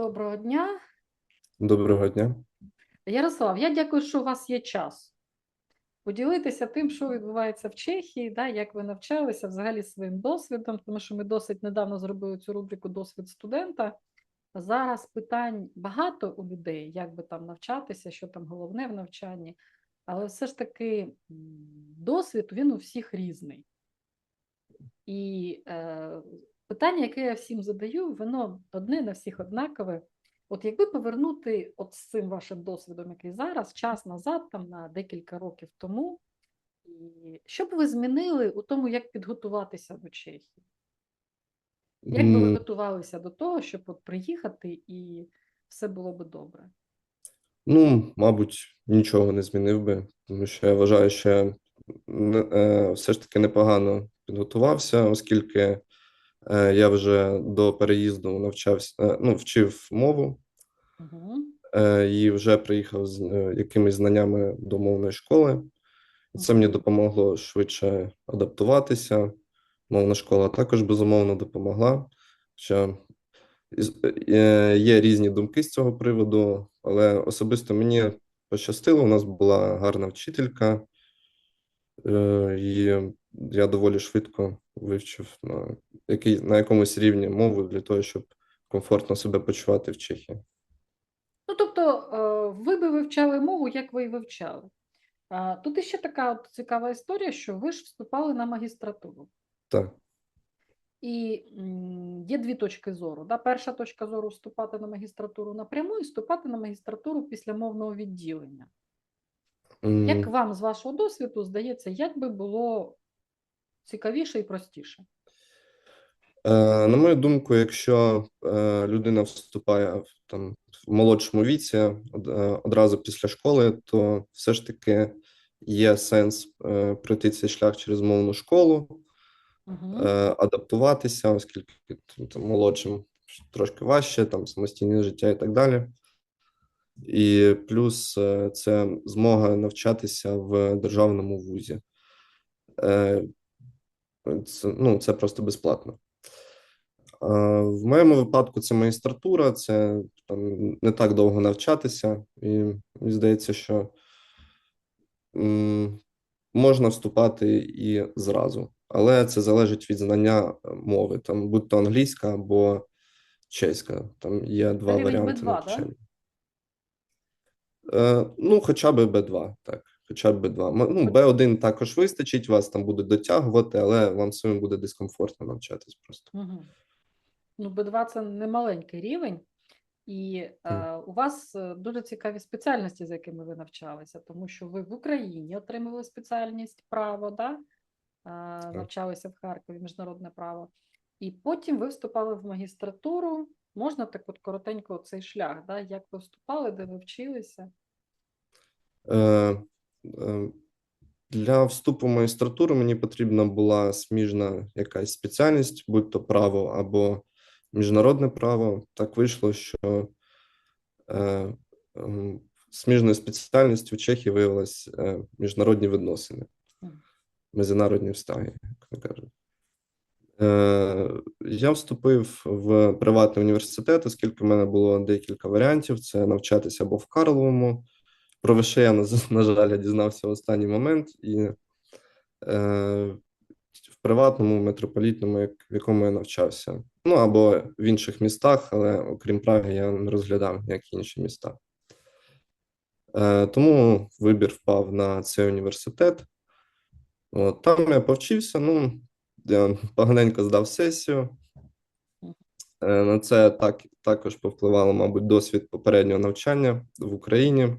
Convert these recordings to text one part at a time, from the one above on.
Доброго дня. Доброго дня. Ярослав, я дякую, що у вас є час поділитися тим, що відбувається в Чехії, да, як ви навчалися взагалі своїм досвідом, тому що ми досить недавно зробили цю рубрику Досвід студента. Зараз питань багато у людей, як би там навчатися, що там головне в навчанні, але все ж таки досвід він у всіх різний. І е, питання, яке я всім задаю, воно одне на всіх однакове. От якби повернути от з цим вашим досвідом, який зараз, час назад, там на декілька років тому, і що б ви змінили у тому, як підготуватися до Чехії? Як би ви готувалися до того, щоб от приїхати і все було би добре? Ну, мабуть, нічого не змінив би, тому що я вважаю, що я е, все ж таки непогано підготувався, оскільки я вже до переїзду навчався, е, ну, вчив мову е, і вже приїхав з е, якимись знаннями до мовної школи. Це мені допомогло швидше адаптуватися. Мовна школа також безумовно допомогла. Що е, є різні думки з цього приводу, але особисто мені пощастило. У нас була гарна вчителька, е, і я доволі швидко вивчив на, який, на якомусь рівні мову для того, щоб комфортно себе почувати в Чехії. Ну, тобто, е, ви би вивчали мову, як ви і вивчали. Тут іще така от цікава історія, що ви ж вступали на магістратуру. Так. І є дві точки зору. Да? Перша точка зору вступати на магістратуру напряму і вступати на магістратуру після мовного відділення. М, Як вам з вашого досвіду здається, як би було цікавіше і простіше? Е, На мою думку, якщо е, людина вступає в там в молодшому віці е, одразу після школи, то все ж таки є сенс пройти цей шлях через мовну школу, Угу. адаптуватися, оскільки там, молодшим трошки важче, там самостійне життя і так далі. І плюс це змога навчатися в державному вузі. Це, ну, це просто безплатно. А, В моєму випадку це магістратура, це там не так довго навчатися, і мені здається, що м, можна вступати і зразу, але це залежить від знання мови, там будь-то англійська або чеська. Там є два варіанти B2, да? Е, ну, хоча б B2, так. Хоча б B2. Ну, B1 також вистачить, вас там буде дотягувати, але вам самим буде дискомфортно навчатись просто. Угу. Ну, Б2 це не маленький рівень, і е, у вас е, дуже цікаві спеціальності, за якими ви навчалися, тому що ви в Україні отримали спеціальність право, да? е, навчалися в Харкові міжнародне право, і потім ви вступали в магістратуру. Можна так от коротенько цей шлях, да? як ви вступали, де ви вчилися? Е, Для вступу в магістратуру мені потрібна була сміжна якась спеціальність, будь то право або міжнародне право. Так вийшло, що е, ем, сміжною спеціальністю в Чехії виявилось е, міжнародні відносини, міжнародні встави, як вони кажуть. Е, Я вступив в приватний університет, оскільки в мене було декілька варіантів: це навчатися або в Карловому. Про вище я, на, жаль, я дізнався в останній момент, і е, в приватному митрополітному, як, в якому я навчався. Ну або в інших містах, але окрім Праги, я не розглядав ніякі інші міста. Е, тому вибір впав на цей університет. От, там я повчився, ну, я поганенько здав сесію. Е, На це так, також повпливало, мабуть, досвід попереднього навчання в Україні.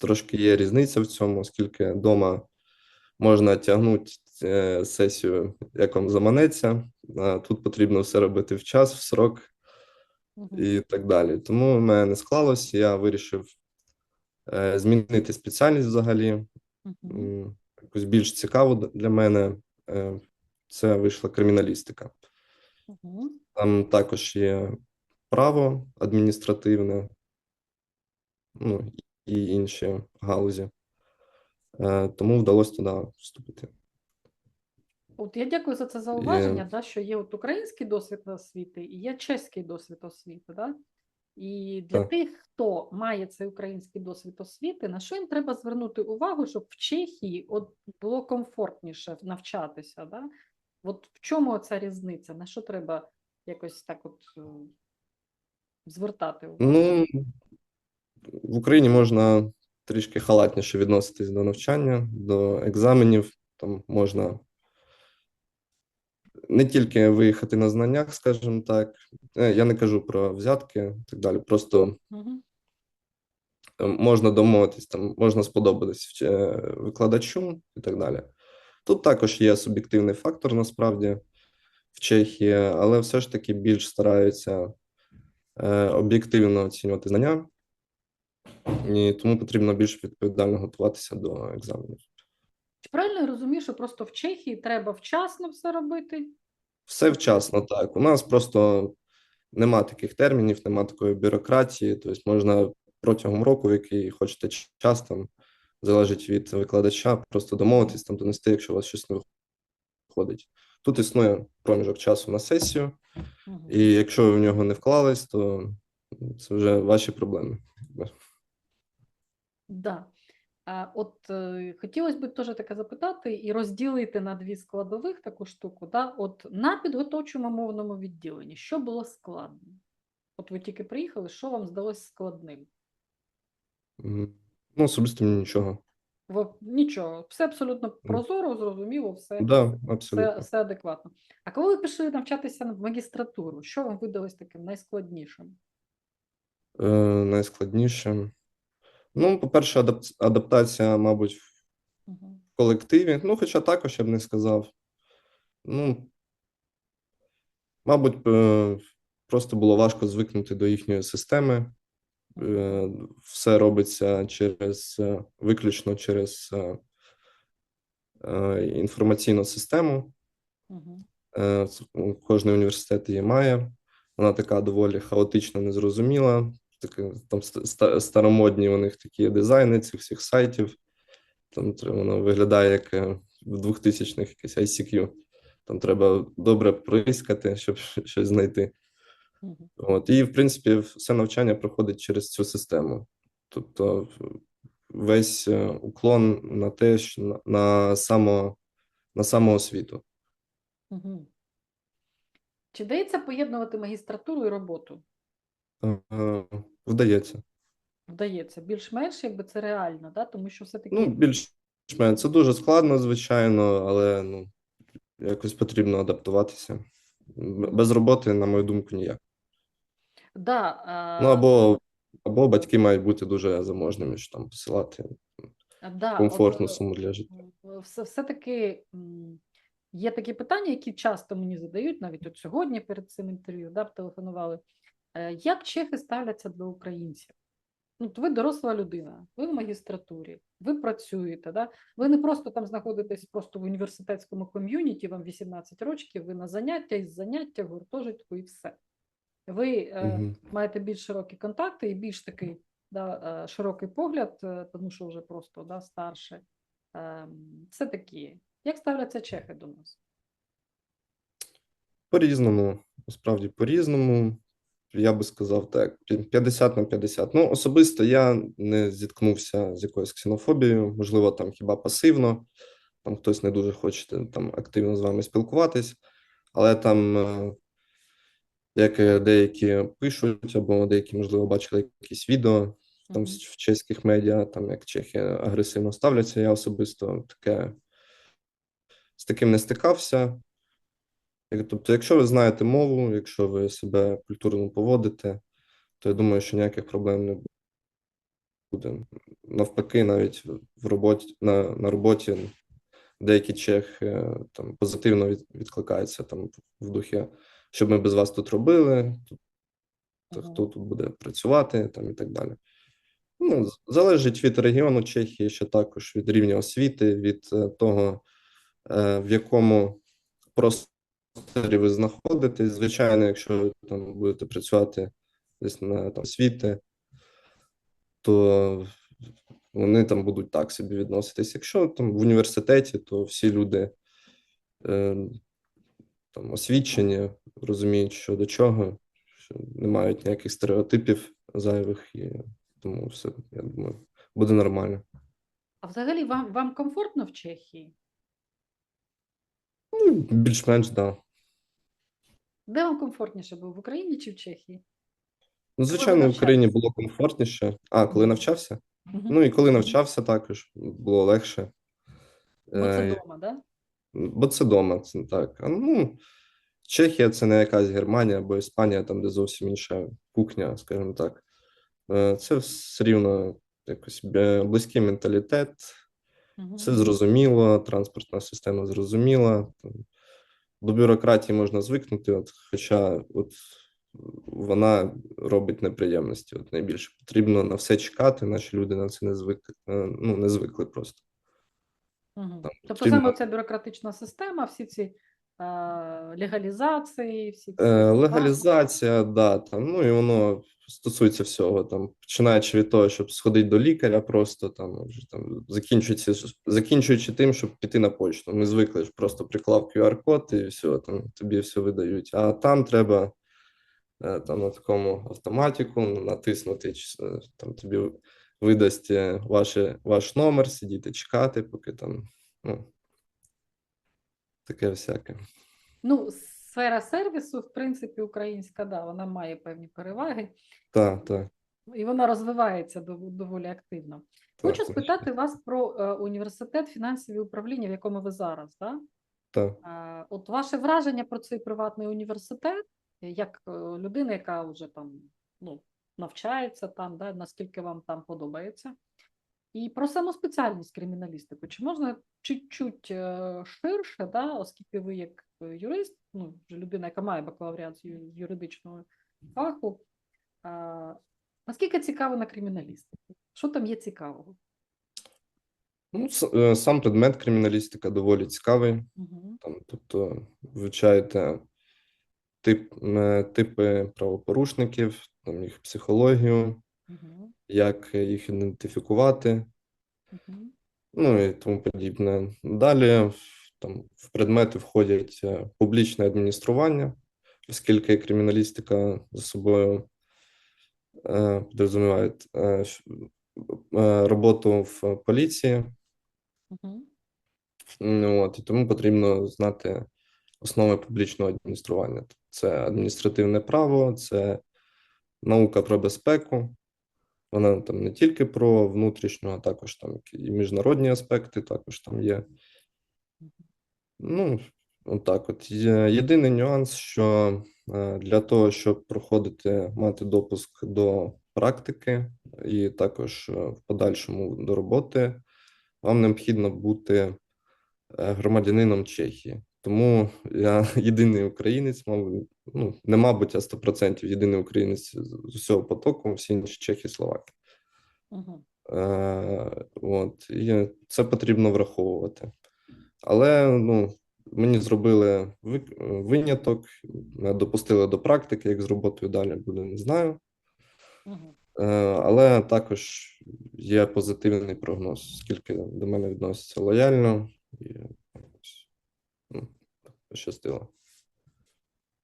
Трошки є різниця в цьому, оскільки вдома можна тягнути е, сесію, як вам заманеться, а тут потрібно все робити в час, в срок і так далі. Тому в мене не склалося, я вирішив е, змінити спеціальність взагалі, якусь більш цікаву для мене. Е, Це вийшла криміналістика. Там також є право адміністративне, ну і інші галузі. Е, Тому вдалося туди вступити. От я дякую за це зауваження, да, що є от український досвід освіти і є чеський досвід освіти. Да? І для Так. тих, хто має цей український досвід освіти, на що їм треба звернути увагу, щоб в Чехії от було комфортніше навчатися? Да? От в чому ця різниця? На що треба якось так от е, звертати увагу? Ну, в Україні можна трішки халатніше відноситись до навчання, до екзаменів. Там можна не тільки виїхати на знаннях, скажімо так. Е, Я не кажу про взятки і так далі. Просто е, можна домовитись, там можна сподобатись е, викладачу і так далі. Тут також є суб'єктивний фактор насправді в Чехії, але все ж таки більш стараються е, об'єктивно оцінювати знання, і тому потрібно більш відповідально готуватися до екзаменів. Чи правильно я розумію, що просто в Чехії треба вчасно все робити? Все вчасно, так. У нас просто нема таких термінів, нема такої бюрократії. Тобто можна протягом року, в який хочете час, там залежить від викладача, просто домовитись там донести, якщо у вас щось не виходить. Тут існує проміжок часу на сесію, і якщо ви в нього не вклались, то це вже ваші проблеми. Да. А от е, хотілося б теж таке запитати і розділити на дві складових таку штуку. Да? От на підготовчому мовному відділенні, що було складно? От ви тільки приїхали, що вам здалось складним? Ну, особисто мені нічого. Во- Нічого, все абсолютно прозоро, зрозуміло, все, Да, абсолютно. все адекватно. А коли ви пішли навчатися в магістратуру, що вам видалось таким найскладнішим? Е, найскладніше. Ну, по-перше, адап- адаптація, мабуть, в колективі. Ну, хоча також я б не сказав. Ну, мабуть, е, просто було важко звикнути до їхньої системи. Е, Все робиться через е, виключно через інформаційну систему. Кожний університет її має. Вона така доволі хаотична, незрозуміла. Таке, там ста- ста- старомодні у них такі дизайни цих всіх сайтів. Там воно виглядає як е, в 2000-х якийсь ICQ. Там треба добре проїскати, щоб щось знайти. Угу. От, і, в принципі, все навчання проходить через цю систему. Тобто весь е, уклон на те, що на, на, само, на самоосвіту. Угу. Чи дається поєднувати магістратуру і роботу? Е, Вдається. Вдається, більш-менш, якби це реально, да? тому що все-таки Ну, більш-менш це дуже складно, звичайно, але ну, якось потрібно адаптуватися. Без роботи, на мою думку, ніяк. да, а, Ну або, або батьки мають бути дуже заможними, що там посилати да, комфортну от, суму для життя. е, все, все-таки є такі питання, які часто мені задають, навіть от сьогодні перед цим інтерв'ю да, телефонували. Е, Як чехи ставляться до українців? Ну, ви доросла людина, ви в магістратурі, ви працюєте, да? ви не просто там знаходитесь просто в університетському ком'юніті, вам 18 років, ви на заняття із заняття, гуртожитку і все. Ви е, маєте більш широкі контакти і більш такий да, е, широкий погляд, е, тому що вже просто да, старше. Ем, Все такі. Як ставляться чехи до нас? По-різному, насправді по-різному. Я би сказав так, 50 на 50. Ну, особисто я не зіткнувся з якоюсь ксенофобією, можливо, там хіба пасивно, там хтось не дуже хоче там активно з вами спілкуватись, але там, е, як деякі пишуть, або деякі, можливо, бачили якісь відео там Мгм. в чеських медіа, там як чехи агресивно ставляться. Я особисто таке з таким не стикався. Тобто, якщо ви знаєте мову, якщо ви себе культурно поводите, то я думаю, що ніяких проблем не буде. Навпаки, навіть в роботі на, на роботі деякі чехи там позитивно від, відкликаються там в духі, що ми без вас тут робили, тут, та хто тут буде працювати, там і так далі. Ну, залежить від регіону Чехії, ще також від рівня освіти, від е, того, е, в якому просторі ви знаходитесь. Звичайно, якщо ви там будете працювати десь на там освіти, то вони там будуть так собі відноситись. Якщо там в університеті, то всі люди е, там освічені, розуміють, що до чого, що не мають ніяких стереотипів зайвих, і тому все, я думаю, буде нормально. А взагалі вам, вам комфортно в Чехії? Ну, більш-менш, да. Де вам комфортніше було в Україні чи в Чехії? Ну, звичайно, в? Україні було комфортніше. А, коли навчався? Мгм. Ну і коли навчався, також було легше. Бо це Е, вдома, да? Бо це дома, це так. А, ну, Чехія це не якась Германія або Іспанія, там, де зовсім інша кухня, скажімо так. Е, Це все рівно якось бе- близький менталітет, Мгм. все зрозуміло, транспортна система зрозуміла. Там, До бюрократії можна звикнути, от, хоча от вона робить неприємності. От найбільше потрібно на все чекати, наші люди на це не звикли, е, ну, не звикли просто. Угу. Там Тобто потрібно- саме ця бюрократична система, всі ці е, легалізації, всі ці Е. Легалізація, да, там, ну і воно стосується всього, там, починаючи від того, щоб сходити до лікаря, просто там, вже, там закінчуючи, закінчуючи тим, щоб піти на почту. Ми звикли ж просто приклав QR-код і все, там тобі все видають. А там треба е, там на такому автоматику натиснути, е, там тобі видасть е, ваше, ваш номер, сидіти, чекати, поки там, ну, таке всяке. Ну, сфера сервісу, в принципі, українська, да, вона має певні переваги, Так, так. і вона розвивається доволі активно. Хочу так, спитати вас про е, університет фінансів і управління, в якому ви зараз. Да? Так. Е, От ваше враження про цей приватний університет, е, як е, людина, яка вже там ну, навчається там, да, наскільки вам там подобається, і про саму спеціальність криміналістику. Чи можна чуть-чуть е, ширше, да, оскільки ви як е, юрист, ну, вже людина, яка має бакалавріат з юридичного фаху, е, наскільки цікаво на криміналістику? Що там є цікавого? Ну, е, сам предмет криміналістика доволі цікавий. Угу. Там, тобто, вивчаєте тип, е, типи правопорушників, там їх психологію, Угу. як їх ідентифікувати, Угу. ну і тому подібне. Далі там в предмети входять е, публічне адміністрування, оскільки криміналістика за собою е, підрозуміває е, роботу в поліції. Угу. От, і тому потрібно знати основи публічного адміністрування. Це адміністративне право, це наука про безпеку. Вона там не тільки про внутрішню, а також там і міжнародні аспекти також там є. Ну, отак от. Єдиний нюанс, що е, для того, щоб проходити, мати допуск до практики і також е, в подальшому до роботи, вам необхідно бути е, громадянином Чехії. Тому я єдиний українець, мабуть, ну не мабуть, а 100% єдиний українець з з усього потоку, всі інші чехи, словаки. Угу. Е, от, і це потрібно враховувати. Але ну, мені зробили виняток, допустили до практики, як з роботою далі буде, не знаю. Угу. Е, але також є позитивний прогноз, оскільки до мене відносяться лояльно і ну, пощастило.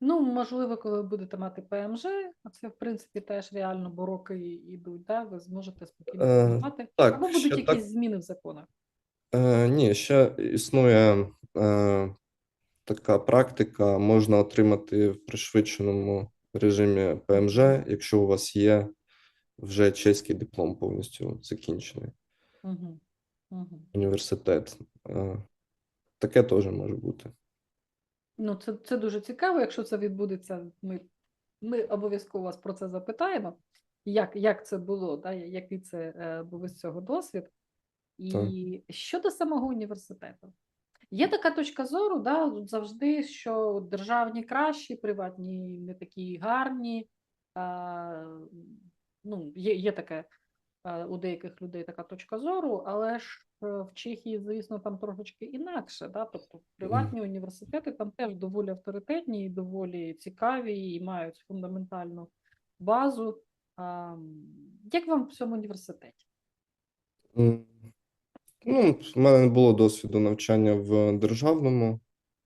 Ну, можливо, коли ви будете мати ПМЖ, а це в принципі теж реально, бо роки йдуть, да? ви зможете спокійно Е, працювати. Або будуть якісь так. зміни в законах. Е, ні, ще існує е, така практика, можна отримати в пришвидшеному режимі ПМЖ, якщо у вас є вже чеський диплом повністю закінчений Угу. Угу. університет. Е, таке теж може бути. Ну, це, це дуже цікаво. Якщо це відбудеться, ми, ми обов'язково вас про це запитаємо. Як, як це було, да? який це е, був із цього досвід? І щодо самого університету, є така точка зору, да, завжди, що державні кращі, приватні не такі гарні. А, ну, є, є таке у деяких людей така точка зору, але ж е, в Чехії, звісно, там трошечки інакше. Да? Тобто приватні університети там теж доволі авторитетні і доволі цікаві і мають фундаментальну базу. А, Як вам в цьому університеті? Ну, в мене не було досвіду навчання в державному.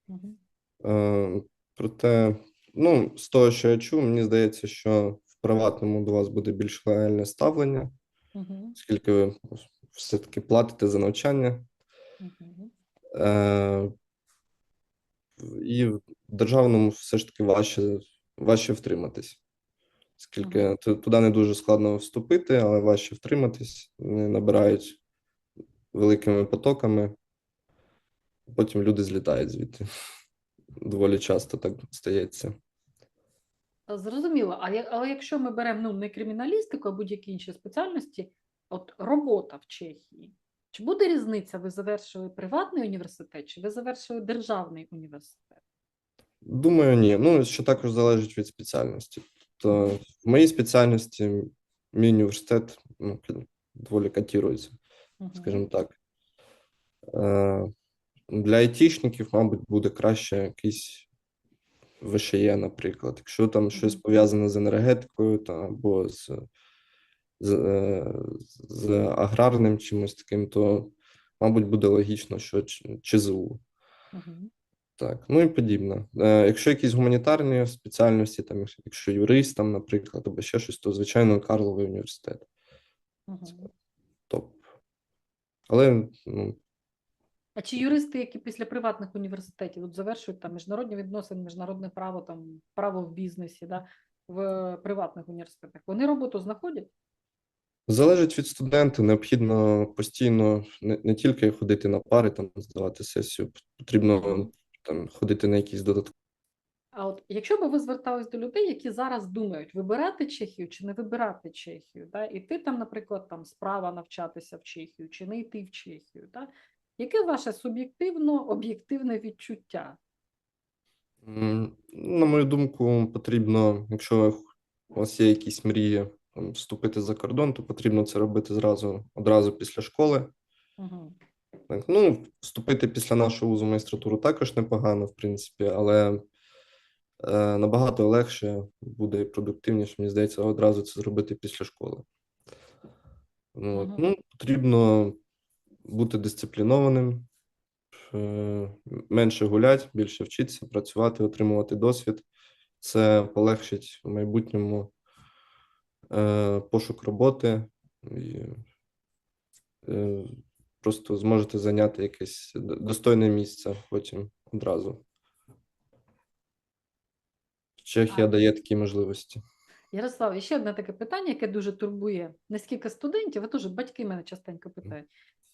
Мгм. Е, проте, ну, з того, що я чув, мені здається, що в приватному до вас буде більш лояльне ставлення, Угу. оскільки ви все-таки платите за навчання. Угу. Е, і в державному все ж таки важче, важче втриматись. Оскільки Мгм. ту- туди не дуже складно вступити, але важче втриматись. Вони набирають великими потоками, потім люди злітають звідти. Доволі часто так стається. Зрозуміло. А але якщо ми беремо ну, не криміналістику, а будь-які інші спеціальності, от робота в Чехії, чи буде різниця? Ви завершили приватний університет, чи ви завершили державний університет? Думаю, ні. Ну, що також залежить від спеціальності. То в моїй спеціальності мій університет ну, доволі котирується, Мгм. Скажімо так. Е, Для айтішників, мабуть, буде краще якийсь ВШЄ, наприклад. Якщо там щось пов'язане з енергетикою та, або з, з, з аграрним чимось таким, то, мабуть, буде логічно, що ЧЗУ. Мгм. Так, ну і подібне. Е, Якщо якісь гуманітарні спеціальності, там, якщо юрист, там, наприклад, або ще щось, то, звичайно, Карловий університет. Мгм. Але ну, А чи юристи, які після приватних університетів от завершують там міжнародні відносини, міжнародне право, там право в бізнесі, да, в приватних університетах, вони роботу знаходять? залежить від студента, необхідно постійно не, не тільки ходити на пари, там, здавати сесію, потрібно там, ходити на якісь додаткові. А от якщо би ви звертались до людей, які зараз думають, вибирати Чехію чи не вибирати Чехію, да? іти там, наприклад, там справа навчатися в Чехію, чи не йти в Чехію, да? яке ваше суб'єктивно об'єктивне відчуття? На мою думку, потрібно, якщо у вас є якісь мрії там, вступити за кордон, то потрібно це робити зразу одразу після школи. Угу. Так, ну, вступити після нашого вузу магістратуру також непогано, в принципі, але набагато легше буде і продуктивніше, мені здається, одразу це зробити після школи. От. Ну, потрібно бути дисциплінованим, е, менше гуляти, більше вчитися, працювати, отримувати досвід. Це полегшить в майбутньому е, пошук роботи і е, просто зможете зайняти якесь достойне місце потім одразу. Чехія дає такі можливості. Ярослав, ще одне таке питання, яке дуже турбує не скільки студентів, а теж батьки мене частенько питають.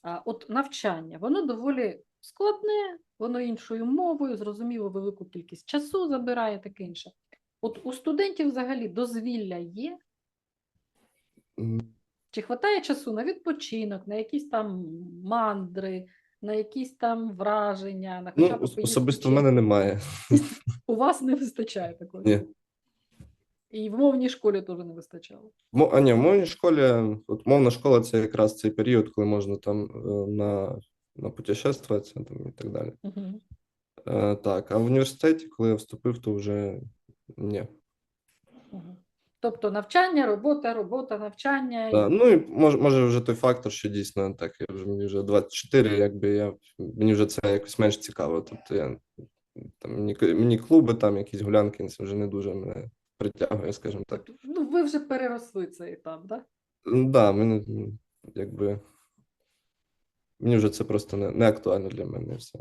А, от навчання, воно доволі складне, воно іншою мовою, зрозуміло, велику кількість часу забирає, таке інше. От у студентів взагалі дозвілля є? Чи вистачає часу на відпочинок, на якісь там мандри, на якісь там враження, на Ну, хоча б поїздки особисто в мене немає. У вас не вистачає такого? Ні. І в мовній школі теж не вистачало. Мо- А ні, в мовній школі, от мовна школа це якраз цей період, коли можна там е, на, на путешествуватися там, і так далі. Угу. Е, Так, а в університеті, коли я вступив, то вже ні. Мгм. Тобто навчання, робота, робота, навчання. Да, ну і може, може вже той фактор, що дійсно так, я вже мені вже 24, якби я мені вже це якось менш цікаво. Тобто я там мені, мені клуби, там якісь гулянки, це вже не дуже мене притягує, скажімо так. Тобто, Ну, ви вже переросли цей етап, да? М, Да, мене якби мені вже це просто не, не актуально для мене все.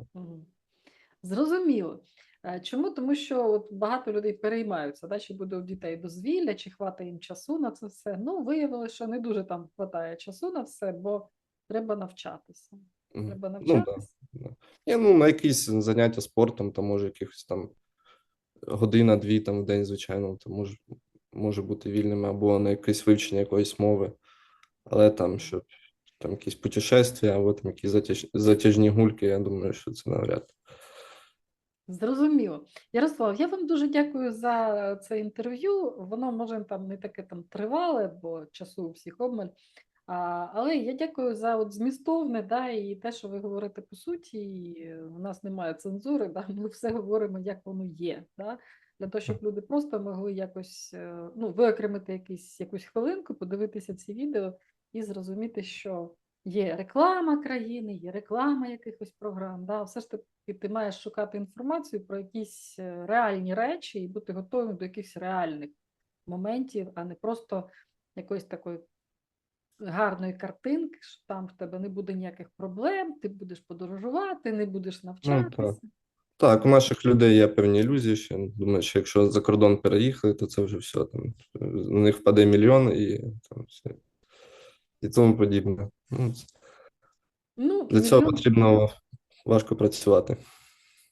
Зрозуміло. Е, Чому? Тому що от багато людей переймаються, да, чи буде у дітей дозвілля, чи хватає їм часу на це все. Ну, виявилося, що не дуже там хватає часу на все, бо треба навчатися. Треба Ну, да. навчатися. Ну, на якісь заняття спортом, там може якихось там година-дві там в день, звичайно, то може, може бути вільними, або на якесь вивчення якоїсь мови, але там, щоб там якісь путешествия, або там якісь затяж, затяжні гульки, я думаю, що це навряд. Зрозуміло. Ярослав, я вам дуже дякую за це інтерв'ю. Воно може там не таке там тривале, бо часу у всіх обмаль. А, але я дякую за от змістовне, да, і те, що ви говорите по суті. І у нас немає цензури, да, ми все говоримо, як воно є. Да, для того, щоб люди просто могли якось е, ну, виокремити якісь, якусь хвилинку, подивитися ці відео і зрозуміти, що є реклама країни, є реклама якихось програм. Да, все ж таки ти маєш шукати інформацію про якісь е, реальні речі і бути готовим до якихось реальних моментів, а не просто якоїсь такої гарної картинки, що там в тебе не буде ніяких проблем, ти будеш подорожувати, не будеш навчатися. Так, у наших людей є певні ілюзії, що думаю, що якщо за кордон переїхали, то це вже все там. У них впаде мільйон і там все. І тому подібне. Ну, Ну, Для цього мільйон- потрібно важко працювати.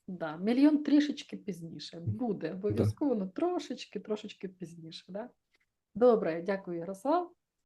Да, мільйон трішечки пізніше. Буде обов'язково, ну трошечки, трошечки пізніше. Да? Добре, дякую, Ярослав.